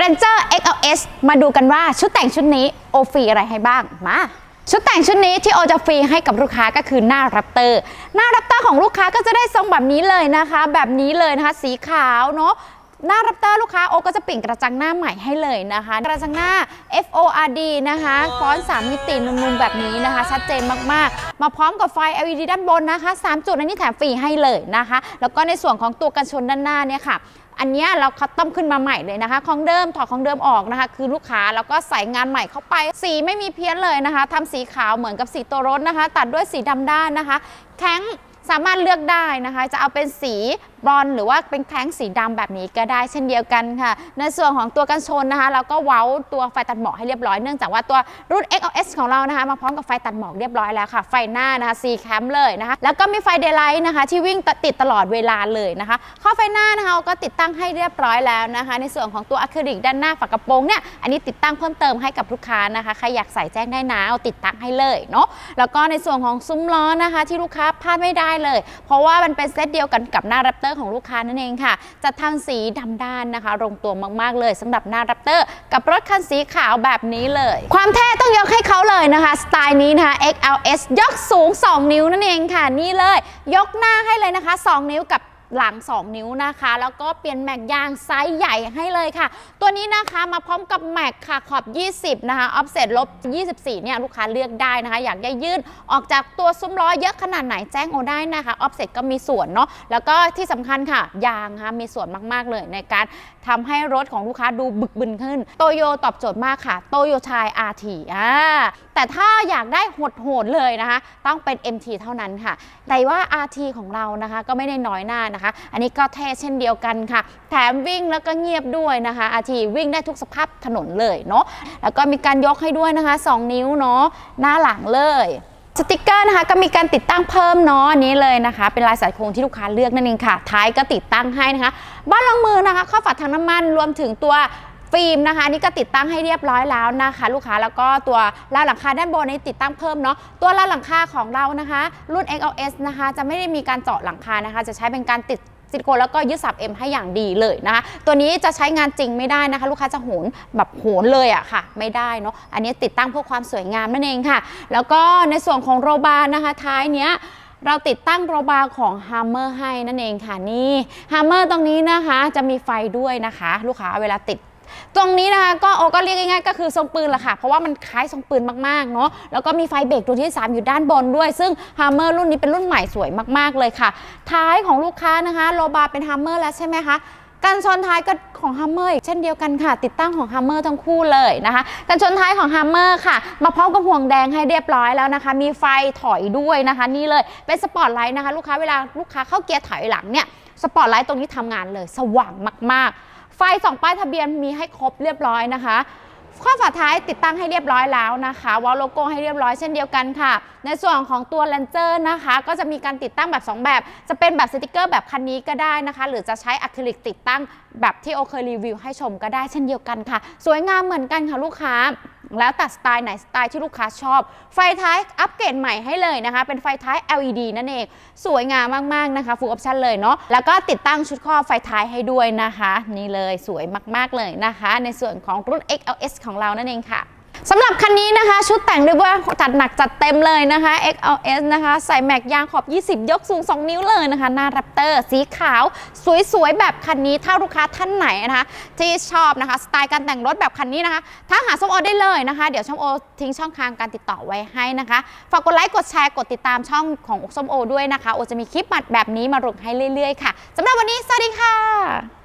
Ranger XLS มาดูกันว่าชุดแต่งชุดนี้โอฟรีอะไรให้บ้างมาชุดแต่งชุดนี้ที่โอจะฟรีให้กับลูกค้าก็คือหน้ารับเตอร์ หน้ารับเตอร์ของลูกค้าก็จะได้ทรงแบบนี้เลยนะคะ แบบนี้เลยนะคะ สีขาวเนาะ หน้ารับเตอร์ลูกค้าโอก็จะเปลี่ยนกระจังหน้าใหม่ให้เลยนะคะ กระจังหน้า FORD นะคะฟอนต์3มิตินุมๆแบบนี้นะคะ ชัดเจนมากๆ มาพร้อมกับไฟ LED ด้านบนนะคะ 3 จุดอันนี้แถมฟรีให้เลยนะคะ แล้วก็ในส่วนของตัวกันชนด้านหน้าเนี่ยค่ะอันเนี้ยเราคัสตอมขึ้นมาใหม่เลยนะคะ ของเดิมถอดของเดิมออกนะคะ คือลูกค้าแล้วก็ใส่งานใหม่เข้าไป สีไม่มีเพี้ยนเลยนะคะทำสีขาวเหมือนกับสีตัวรถนะคะ ตัดด้วยสีดำด้านนะคะ แข้งสามารถเลือกได้นะคะ จะเอาเป็นสี บอนซ์หรือว่าเป็นแข้งสีดำแบบนี้ก็ได้เช่นเดียวกันค่ะ ในส่วนของตัวกันชนนะคะ เราก็เว้าตัวไฟตัดหมอกให้เรียบร้อยเนื่องจากว่าตัวรุ่น XLS ของเรานะคะ มาพร้อมกับไฟตัดหมอกเรียบร้อยแล้วค่ะ ไฟหน้านะคะ C cam เลยนะคะ แล้วก็มีไฟเดย์ไลท์นะคะ ที่วิ่งติดตลอดเวลาเลยนะคะ ข้อไฟหน้านะคะเราก็ติดตั้งให้เรียบร้อยแล้วนะคะ ในส่วนของตัวอะคริลิกด้านหน้าฝากระโปรงเนี่ยอันนี้ติดตั้งเพิ่มเติมให้กับลูกค้านะคะใครอยากใส่แจ้งได้นะเอาติดตั้งให้เลยเนาะแล้วก็ในส่วนของซุ้มล้อนะคะ ที่ลูกค้าพลาดไม่ได้เลย เพราะว่ามันเป็นเซตเดียวกันกับหน้าแรปเตอร์ของลูกค้านั่นเองค่ะจะทำสีดำด้านนะคะลงตัวมากๆเลยสำหรับหน้ารับเตอร์ กับรถคันสีขาวแบบนี้เลย ความเท่ต้องยกให้เขาเลยนะคะสไตล์นี้นะคะ XLS ยกสูง 2 นิ้วนั่นเองค่ะ นี่เลย ยกหน้าให้เลยนะคะ 2 นิ้วกับ หลัง 2 นิ้วนะคะ แล้วก็เปลี่ยนแม็กยางไซส์ใหญ่ให้เลยค่ะ ตัวนี้นะคะมาพร้อมกับแม็กค่ะขอบ 20 นะคะออฟเซ็ตลบ 24 เนี่ยลูกค้าเลือกได้นะคะ อยากได้ยื่นออกจากตัวซุ้มล้อเยอะขนาดไหนแจ้งโอาได้นะคะออฟเซ็ตก็มีส่วนเนาะแล้วก็ที่สำคัญค่ะ ยางค่ะมีส่วนมาก ๆ เลยในการทำให้รถของลูกค้าดูบึกบึนขึ้นโตโยตอบโจทย์มากค่ะโตโยชาย RT อ่าแต่ถ้าอยากได้โหดๆเลยนะคะ ต้องเป็น MT เท่านั้นค่ะ แต่ว่า RT ของเรานะคะก็ไม่ได้น้อยหน้านะนะคะ อันนี้ก็เท่เช่นเดียวกันค่ะ แถมวิ่งแล้วก็เงียบด้วยนะคะ อาทีวิ่งได้ทุกสภาพถนนเลยเนาะ แล้วก็มีการยกให้ด้วยนะคะ 2 นิ้วเนาะ หน้าหลังเลยสติกเกอร์นะคะก็มีการติดตั้งเพิ่มเนาะนี้เลยนะคะ เป็นลายสายโครงที่ลูกค้าเลือกนั่นเองค่ะ ท้ายก็ติดตั้งให้นะคะ บ้านรองมือนะคะข้อฝาดทางน้ำมันรวมถึงตัว ฟิล์มนะคะนนี่ก็ติดตั้งให้เรียบร้อยแล้วนะคะ ลูกค้าแล้วก็ตัวราวหลังคาด้านบนนี้ติดตั้งเพิ่มเนาะตัวราวหลังคาของเรานะคะ รุ่น XLS นะคะ จะไม่ได้มีการเจาะหลังคานะคะ จะใช้เป็นการติดซิลิโคนแล้วก็ยึดสับเอ็มให้อย่างดีเลยนะคะ ตัวนี้จะใช้งานจริงไม่ได้นะคะ ลูกค้าจะโหนแบบโหนเลยอะค่ะ ไม่ได้เนาะอันนี้ติดตั้งเพื่อความสวยงามนั่นเองค่ะ แล้วก็ในส่วนของโรบาร์นะคะ ท้ายเนี้ยเราติดตั้งโรบาร์ของ Hammer ให้นั่นเองค่ะนี่ Hammer ตรงนี้นะคะจะมีไฟด้วยนะคะ ลูกค้าเวลาติด ตรงนี้นะคะก็โอก็เรียกง่ายๆก็คือทรงปืนแหละค่ะ เพราะว่ามันคล้ายทรงปืนมากๆเนาะแล้วก็มีไฟเบรกตัวที่ 3 อยู่ด้านบนด้วย ซึ่ง Hammer รุ่นนี้เป็นรุ่นใหม่สวยมากๆเลยค่ะ ท้ายของลูกค้านะคะโลบาร์เป็น Hammer แล้วใช่ไหมคะกันชนท้ายก็ของ Hammer อีกเช่นเดียวกันค่ะ ติดตั้งของ Hammer ทั้งคู่เลยนะคะกันชนท้ายของ Hammer ค่ะ มาพร้อมกับห่วงแดงให้เรียบร้อยแล้วนะคะ มีไฟถอยด้วยนะคะ นี่เลยเป็นสปอตไลท์นะคะ ลูกค้าเวลาลูกค้าเข้าเกียร์ถอยหลังเนี่ย สปอตไลท์ตรงนี้ทำงานเลย สว่างมาก ๆ ไฟสองป้ายทะเบียนมีให้ครบเรียบร้อยนะคะข้อฝาท้ายติดตั้งให้เรียบร้อยแล้วนะคะวอลโลโก้ให้เรียบร้อยเช่นเดียวกันค่ะ ในส่วนของตัวแลนเจอร์นะคะ ก็จะมีการติดตั้งแบบ 2 แบบ จะเป็นแบบสติกเกอร์แบบคันนี้ก็ได้นะคะ หรือจะใช้อะคริลิกติดตั้งแบบที่โอเคยรีวิวให้ชมก็ได้เช่นเดียวกันค่ะ สวยงามเหมือนกันค่ะลูกค้า แล้วแต่สไตล์ไหนสไตล์ที่ลูกค้าชอบ ไฟท้ายอัปเกรดใหม่ให้เลยนะคะ เป็นไฟท้าย LED นั่นเอง สวยงามมาก ๆ นะคะ ฟูลออปชันเลยเนาะแล้วก็ติดตั้งชุดข้อไฟท้ายให้ด้วยนะคะ นี่เลยสวยมาก ๆ เลยนะคะ ในส่วนของรุ่น XLS ของเรานั่นเองค่ะ สำหรับคันนี้นะคะ ชุดแต่งเรียกว่าจัดหนักจัดเต็มเลยนะคะ XLS นะคะใส่แม็กยางขอบ 20 ยกสูง 2 นิ้วเลยนะคะ หน้าแรปเตอร์สีขาว สวยๆ แบบคันนี้ ถ้าลูกค้าท่านไหนนะคะ ที่ชอบนะคะ สไตล์การแต่งรถแบบคันนี้นะคะถ้าหาส้มโอได้เลยนะคะ เดี๋ยวส้มโอทิ้งช่องทางการติดต่อไว้ให้นะคะ ฝากกดไลค์กดแชร์กดติดตามช่องของส้มโอด้วยนะคะโอจะมีคลิปแบบนี้มาลงให้เรื่อยๆ ค่ะสำหรับวันนี้สวัสดีค่ะ